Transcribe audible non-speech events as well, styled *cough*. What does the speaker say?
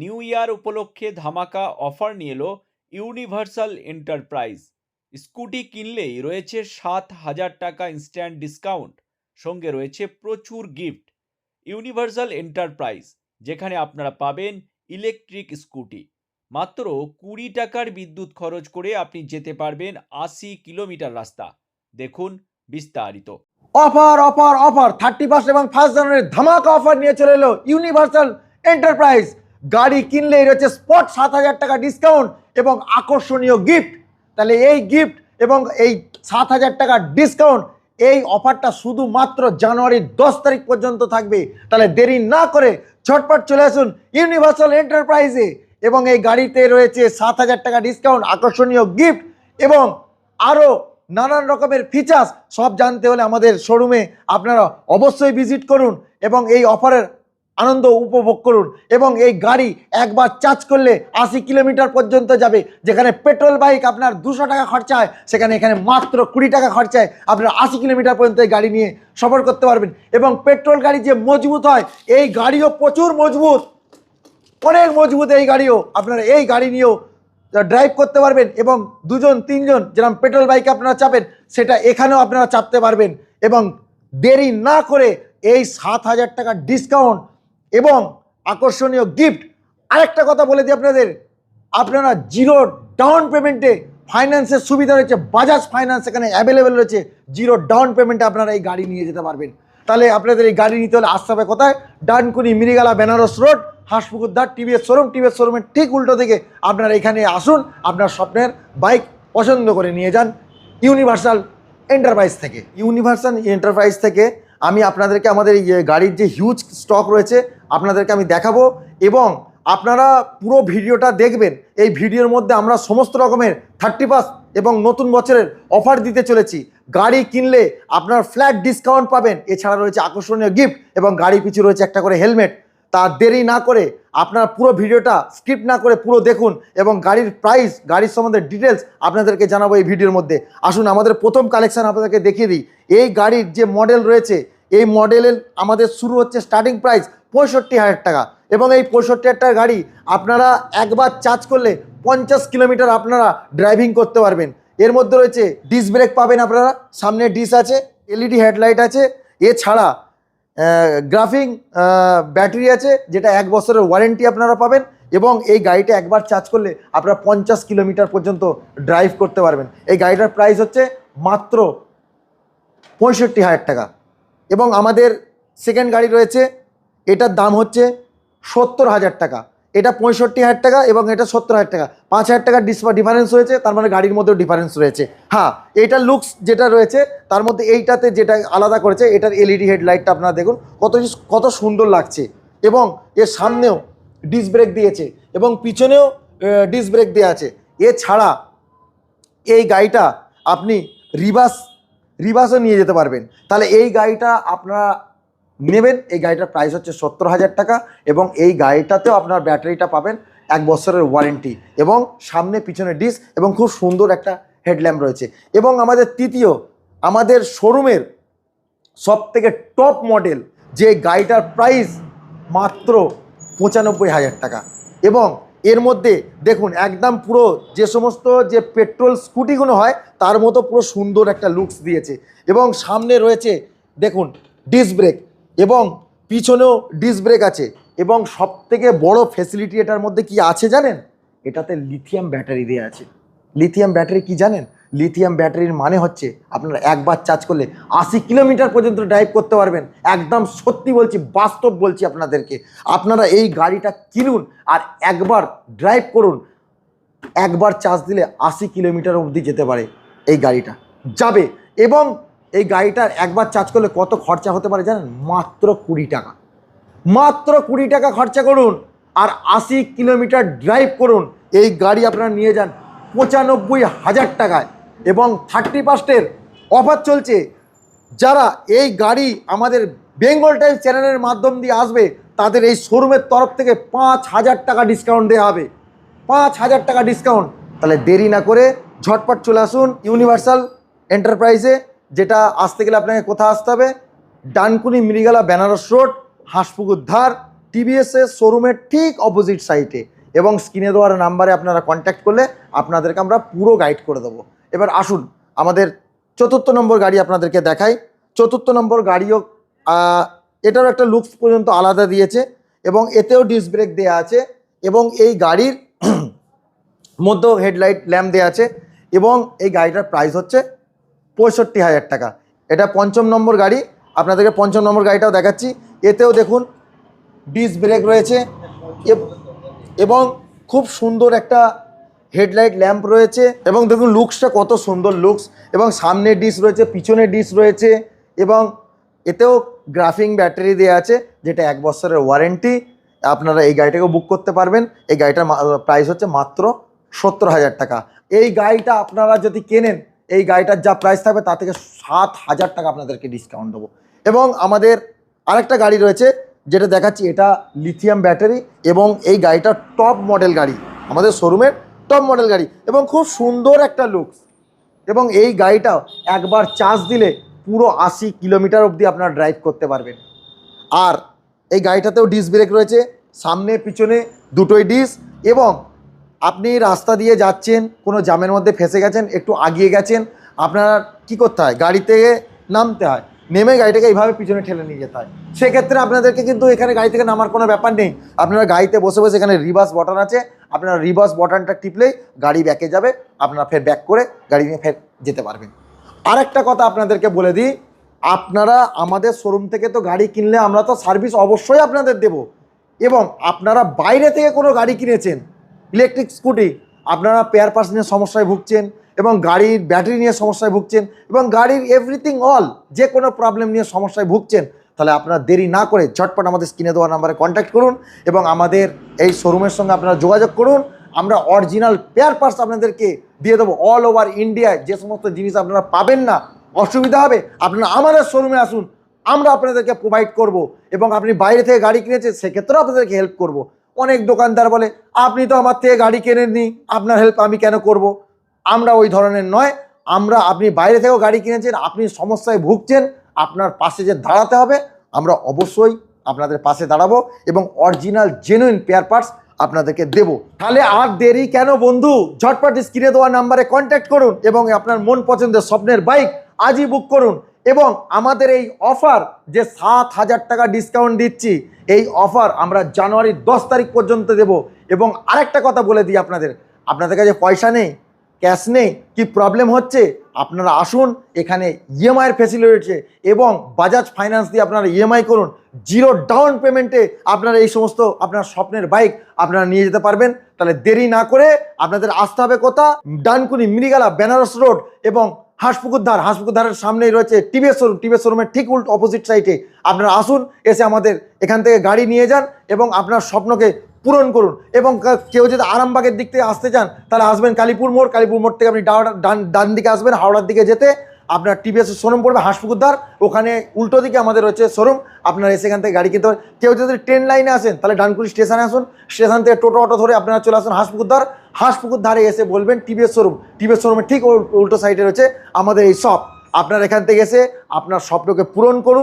New year উপলক্ষে ধামাকা offer নিয়ে এলো ইউনিভার্সাল এন্টারপ্রাইজ। স্কুটি কিনলেই রয়েছে সাত হাজার টাকা ইনস্ট্যান্ট ডিসকাউন্ট। সঙ্গে রয়েছে প্রচুর গিফট। ইউনিভার্সাল এন্টারপ্রাইজ, যেখানে আপনারা পাবেন ইলেকট্রিক স্কুটি। মাত্র কুড়ি টাকার বিদ্যুৎ খরচ করে আপনি যেতে পারবেন আশি কিলোমিটার রাস্তা। দেখুন বিস্তারিত। Offer offer offer, thirty first এবং ফার্স্ট জানুয়ারি ধামাকা অফার নিয়ে চলে এলো ইউনিভার্সাল এন্টারপ্রাইজ। গাড়ি কিনলেই রয়েছে স্পট সাত হাজার টাকা ডিসকাউন্ট এবং আকর্ষণীয় গিফট তাহলে এই গিফট এবং এই সাত হাজার টাকা ডিসকাউন্ট এই অফারটা শুধুমাত্র জানুয়ারির দশ তারিখ পর্যন্ত থাকবে। তাহলে দেরি না করে ঝটপট চলে আসুন ইউনিভার্সাল এন্টারপ্রাইজে এবং এই গাড়িতে রয়েছে সাত হাজার টাকা ডিসকাউন্ট আকর্ষণীয় গিফট এবং আরও নানান রকমের ফিচার্স সব জানতে হলে আমাদের শোরুমে আপনারা অবশ্যই ভিজিট করুন এবং এই অফারের আনন্দ উপভোগ করুন এবং এই গাড়ি একবার চার্জ করলে আশি কিলোমিটার পর্যন্ত যাবে। যেখানে পেট্রোল বাইক আপনার দুশো টাকা খরচা হয় সেখানে এখানে মাত্র কুড়ি টাকা খরচায় আপনার আশি কিলোমিটার পর্যন্ত এই গাড়ি নিয়ে সফর করতে পারবেন। এবং পেট্রোল গাড়ি যে মজবুত হয়, এই গাড়িও প্রচুর মজবুত। অনেক মজবুত এই গাড়িও। আপনারা এই গাড়ি নিয়েও ড্রাইভ করতে পারবেন এবং দুজন, তিনজন যেরকম পেট্রোল বাইকে আপনারা চাপেন, সেটা এখানেও আপনারা চাপতে পারবেন। এবং দেরি না করে এই সাত হাজার টাকার ডিসকাউন্ট এবং আকর্ষণীয় গিফট আরেকটা কথা বলে দিই আপনাদের। আপনারা জিরো ডাউন পেমেন্টে ফাইন্যান্সের সুবিধা রয়েছে বাজাজ ফাইন্যান্স এখানে অ্যাভেলেবেল রয়েছে। জিরো ডাউন পেমেন্টে আপনারা এই গাড়ি নিয়ে যেতে পারবেন। তাহলে আপনাদের এই গাড়ি নিতে হলে আসতে হবে কোথায়? ডানকুনি মিরিগালা বেনারস রোড হাঁসপুকুর দার টিভিএস শোরুম। টিভিএস শোরুমের ঠিক উল্টো থেকে আপনারা এখানে আসুন, আপনার স্বপ্নের বাইক পছন্দ করে নিয়ে যান। ইউনিভার্সাল এন্টারপ্রাইজ থেকে। ইউনিভার্সাল এন্টারপ্রাইজ থেকে আমি আপনাদেরকে আমাদের এই গাড়ির যে হিউজ স্টক রয়েছে, আপনাদেরকে আমি দেখাবো এবং আপনারা পুরো ভিডিওটা দেখবেন। এই ভিডিওর মধ্যে আমরা সমস্ত রকমের থার্টি পাস এবং নতুন বছরের অফার দিতে চলেছি। গাড়ি কিনলে আপনার ফ্ল্যাট ডিসকাউন্ট পাবেন। এছাড়া রয়েছে আকর্ষণীয় গিফট এবং গাড়ি পিছু রয়েছে একটা করে হেলমেট তা দেরি না করে আপনার পুরো ভিডিওটা স্কিপ না করে পুরো দেখুন এবং গাড়ির প্রাইস গাড়ির সম্বন্ধে ডিটেলস আপনাদেরকে জানাব এই ভিডিওর মধ্যে। আসুন, আমাদের প্রথম কালেকশন আপনাদেরকে দেখিয়ে দিই। এই গাড়ির যে মডেল রয়েছে, এই মডেলের আমাদের শুরু হচ্ছে স্টার্টিং প্রাইস পঁয়ষট্টি হাজার টাকা এবং এই পঁয়ষট্টি হাজার গাড়ি আপনারা একবার চার্জ করলে পঞ্চাশ কিলোমিটার আপনারা ড্রাইভিং করতে পারবেন। এর মধ্যে রয়েছে ডিস ব্রেক পাবেন আপনারা, সামনে ডিস আছে এলইডি হেডলাইট আছে। এছাড়া গ্রাফিং ব্যাটারি আছে, যেটা এক বছরের ওয়ারেন্টি আপনারা পাবেন এবং এই গাড়িটা একবার চার্জ করলে আপনারা পঞ্চাশ কিলোমিটার পর্যন্ত ড্রাইভ করতে পারবেন। এই গাড়িটার প্রাইস হচ্ছে মাত্র পঁয়ষট্টি হাজার টাকা। এবং আমাদের সেকেন্ড গাড়ি রয়েছে, এটার দাম হচ্ছে সত্তর হাজার টাকা। এটা পঁয়ষট্টি হাজার টাকা এবং এটা সত্তর হাজার টাকা। পাঁচ হাজার টাকার ডিফারেন্স রয়েছে, তার মানে গাড়ির মধ্যেও ডিফারেন্স রয়েছে। হ্যাঁ এইটার লুকস যেটা রয়েছে, তার মধ্যে এইটাতে যেটা আলাদা করেছে, এটার এলইডি হেডলাইটটা আপনারা দেখুন, কত কত সুন্দর লাগছে। এবং এর সামনেও ডিস ব্রেক দিয়েছে, এবং পিছনেও ডিস ব্রেক দেওয়া আছে। এছাড়া এই গাড়িটা আপনি রিভার্স রিভার্সও নিয়ে যেতে পারবেন। তাহলে এই গাড়িটা আপনারা নেবেন। এই গাড়িটার প্রাইস হচ্ছে সত্তর হাজার টাকা এবং এই গাড়িটাতেও আপনার ব্যাটারিটা পাবেন এক বছরের ওয়ারেন্টি এবং সামনে পিছনে ডিস এবং খুব সুন্দর একটা হেডল্যাম্প রয়েছে। এবং আমাদের তৃতীয়, আমাদের শোরুমের সব থেকে টপ মডেল যে গাড়িটার প্রাইস মাত্র পঁচানব্বই হাজার টাকা। এবং এর মধ্যে দেখুন, একদম পুরো যে সমস্ত যে পেট্রোল স্কুটিগুলো হয়, তার মতো পুরো সুন্দর একটা লুকস দিয়েছে। এবং সামনে রয়েছে, দেখুন ডিস ব্রেক এবং পিছনেও ডিস ব্রেক আছে। এবং সব থেকে বড় ফেসিলিটি এটার মধ্যে কি আছে জানেন? এটাতে লিথিয়াম ব্যাটারি দেওয়া আছে। লিথিয়াম ব্যাটারি কি জানেন? লিথিয়াম ব্যাটারির মানে হচ্ছে আপনারা একবার চার্জ করলে আশি কিলোমিটার পর্যন্ত ড্রাইভ করতে পারবেন। একদম সত্যি বলছি, বাস্তব বলছি আপনাদেরকে। আপনারা এই গাড়িটা কিনুন আর একবার ড্রাইভ করুন। একবার চার্জ দিলে আশি কিলোমিটার অবধি যেতে পারে এই গাড়িটা। যাবে। এবং এই গাড়িটার একবার চার্জ করলে কত খরচা হতে পারে জানেন? মাত্র কুড়ি টাকা। মাত্র কুড়ি টাকা খরচা করুন আর আশি কিলোমিটার ড্রাইভ করুন। এই গাড়ি আপনারা নিয়ে যান পঁচানব্বই হাজার টাকায় এবং থার্টি পার্সেন্টের অফার চলছে। যারা এই গাড়ি আমাদের বেঙ্গল টাইমস চ্যানেলের মাধ্যম দিয়ে আসবে, তাদের এই শোরুমের তরফ থেকে পাঁচ হাজার টাকা ডিসকাউন্ট দেওয়া হবে। পাঁচ হাজার টাকা ডিসকাউন্ট তাহলে দেরি না করে ঝটপট চলে আসুন ইউনিভার্সাল এন্টারপ্রাইজে যেটা আসতে গেলে আপনাকে কোথায় আসতে হবে? ডানকুনি মিরিগালা, বেনারস রোড, হাঁসপুকুর ধার টিভিএসএস শোরুমের ঠিক অপোজিট সাইটে এবং স্ক্রিনে দেওয়ার নাম্বারে আপনারা কন্ট্যাক্ট করলে আপনাদেরকে আমরা পুরো গাইড করে দেবো। এবার আসুন, আমাদের চতুর্থ নম্বর গাড়ি আপনাদেরকে দেখাই। চতুর্থ নম্বর গাড়িও এটারও একটা লুকস পর্যন্ত আলাদা দিয়েছে এবং এতেও ডিস্ক ব্রেক দেওয়া আছে এবং এই গাড়ির *clears throat* মধ্যেও হেডলাইট ল্যাম্প দেওয়া আছে এবং এই গাড়িটার প্রাইস হচ্ছে পঁয়ষট্টি হাজার টাকা। এটা পঞ্চম নম্বর গাড়ি। আপনাদেরকে পঞ্চম নম্বর গাড়িটাও দেখাচ্ছি। এতেও দেখুন ডিস্ক ব্রেক রয়েছে। এবং খুব সুন্দর একটা হেডলাইট ল্যাম্প রয়েছে। এবং দেখুন লুকসটা কত সুন্দর লুকস এবং সামনে ডিস রয়েছে পিছনে ডিস রয়েছে। এবং এতেও গ্রাফিং ব্যাটারি দেওয়া আছে, যেটা এক বছরের ওয়ারেন্টি আপনারা এই গাড়িটাকেও বুক করতে পারবেন। এই গাড়িটার প্রাইস হচ্ছে মাত্র সত্তর হাজার টাকা। এই গাড়িটা আপনারা যদি কেনেন এই গাড়িটার যা প্রাইস থাকবে তা থেকে সাত হাজার টাকা আপনাদেরকে ডিসকাউন্ট দেবো। এবং আমাদের আরেকটা গাড়ি রয়েছে, যেটা দেখাচ্ছি, এটা লিথিয়াম ব্যাটারি এবং এই গাড়িটা টপ মডেল গাড়ি, আমাদের শোরুমের টপ মডেল গাড়ি এবং খুব সুন্দর একটা লুকস এবং এই গাড়িটা একবার চার্জ দিলে পুরো আশি কিলোমিটার অবধি আপনারা ড্রাইভ করতে পারবেন। আর এই গাড়িটাতেও ডিস ব্রেক রয়েছে, সামনে, পিছনে দুটোই ডিস এবং আপনি রাস্তা দিয়ে যাচ্ছেন, কোনো জামের মধ্যে ফেসে গেছেন, একটু আগিয়ে গেছেন, আপনার কি করতে হয়? গাড়ি থেকে নামতে হয়। নেমে গাড়িটাকে এইভাবে পিছনে ঠেলে নিয়ে যেতে হয়। সেক্ষেত্রে আপনাদেরকে কিন্তু এখানে গাড়ি থেকে নামার কোনো ব্যাপার নেই। আপনারা গাড়িতে বসে বসে এখানে রিভার্স বটন আছে। আপনারা রিভার্স বটনটা টিপলেই গাড়ি ব্যাকে যাবে। আপনারা ফের ব্যাক করে গাড়ি নিয়ে ফের যেতে পারবেন। আর একটা কথা আপনাদেরকে বলে দিই, আপনারা আমাদের শোরুম থেকে তো গাড়ি কিনলে আমরা তো সার্ভিস অবশ্যই আপনাদের দেব। এবং আপনারা বাইরে থেকে কোনো গাড়ি কিনেছেন ইলেকট্রিক স্কুটি, আপনারা পেয়ার পার্স নিয়ে সমস্যায় ভুগছেন এবং গাড়ির ব্যাটারি নিয়ে সমস্যায় ভুগছেন এবং গাড়ির এভরিথিং অল যে কোনো প্রবলেম নিয়ে সমস্যায় ভুগছেন, তাহলে আপনারা দেরি না করে ঝটপট আমাদের স্ক্রিনে দেওয়া নাম্বারে কন্ট্যাক্ট করুন এবং আমাদের এই শোরুমের সঙ্গে আপনারা যোগাযোগ করুন। আমরা অরিজিনাল পেয়ার পার্টস আপনাদেরকে দিয়ে দেবো অল ওভার ইন্ডিয়ায় যে। সমস্ত জিনিস আপনারা পাবেন না, অসুবিধা হবে, আপনারা আমাদের শোরুমে আসুন, আমরা আপনাদেরকে প্রোভাইড করব এবং আপনি বাইরে থেকে গাড়ি কিনেছেন, সেক্ষেত্রেও আপনাদেরকে হেল্প করব। অনেক দোকানদার বলে, আপনি তো আমার থেকে গাড়ি কেনেননি, আপনার হেল্প আমি কেন করব? আমরা ওই ধরনের নয়, আমরা, আপনি বাইরে থেকেও গাড়ি কিনেছেন, আপনি সমস্যায় ভুগছেন, আপনার পাশে যে দাঁড়াতে হবে, আমরা অবশ্যই আপনাদের পাশে দাঁড়াবো এবং অরিজিনাল জেনুইন পেয়ার পার্টস আপনাদেরকে দেব। তাহলে আর দেরি কেন বন্ধু? ঝটপট স্ক্রিনে দেওয়া নাম্বারে কন্ট্যাক্ট করুন এবং আপনার মন পছন্দের স্বপ্নের বাইক আজই বুক করুন এবং আমাদের এই অফার যে সাত হাজার টাকা ডিসকাউন্ট দিচ্ছি এই অফার আমরা জানুয়ারির দশ তারিখ পর্যন্ত দেব। এবং আরেকটা কথা বলে দিই আপনাদের। আপনাদের কাছে পয়সা নেই ক্যাশ নেই, কি প্রবলেম হচ্ছে? আপনারা আসুন, এখানে ইএমআইয়ের ফেসিলিটি রয়েছে এবং বাজাজ ফাইন্যান্স দিয়ে আপনারা ইএমআই করুন। জিরো ডাউন পেমেন্টে আপনারা এই সমস্ত আপনার স্বপ্নের বাইক আপনারা নিয়ে যেতে পারবেন। তাহলে দেরি না করে আপনাদের আসতে হবে কোথা? ডানকুনি, মিরিগালা, বেনারস রোড এবং হাঁসপুকুর ধার হাঁসপুকুর ধারের সামনেই রয়েছে টিভিএস শোরুম টিভিএস শোরুমের ঠিক উল্ট অপোজিট সাইডে আপনারা আসুন, এসে আমাদের এখান থেকে গাড়ি নিয়ে যান এবং আপনার স্বপ্নকে পূরণ করুন এবং কেউ যদি আরামবাগের দিক থেকে আসতে চান, তাহলে আসবেন কালীপুর মোড়। কালীপুর মোড় থেকে আপনি ডান ডান দিকে আসবেন, হাওড়ার দিকে যেতে। আপনার টিভিএস শোরুম পড়বে হাসপুকুরদার, ওখানে উল্টো দিকে আমাদের রয়েছে শোরুম আপনারা এসে এখান থেকে গাড়ি কিনতে পারেন কেউ যদি ট্রেন লাইনে আসেন, তাহলে ডানকুলি স্টেশনে আসুন। স্টেশন থেকে টোটো অটো ধরে আপনারা চলে আসুন হাসপুকুরদার। হাঁসপুকুর ধারে এসে বলবেন টিভিএস শোরুম টিভিএস শোরুমের ঠিক উল্টো সাইডে রয়েছে আমাদের এই শপ আপনার এখান থেকে এসে আপনার স্বপ্নকে পূরণ করুন।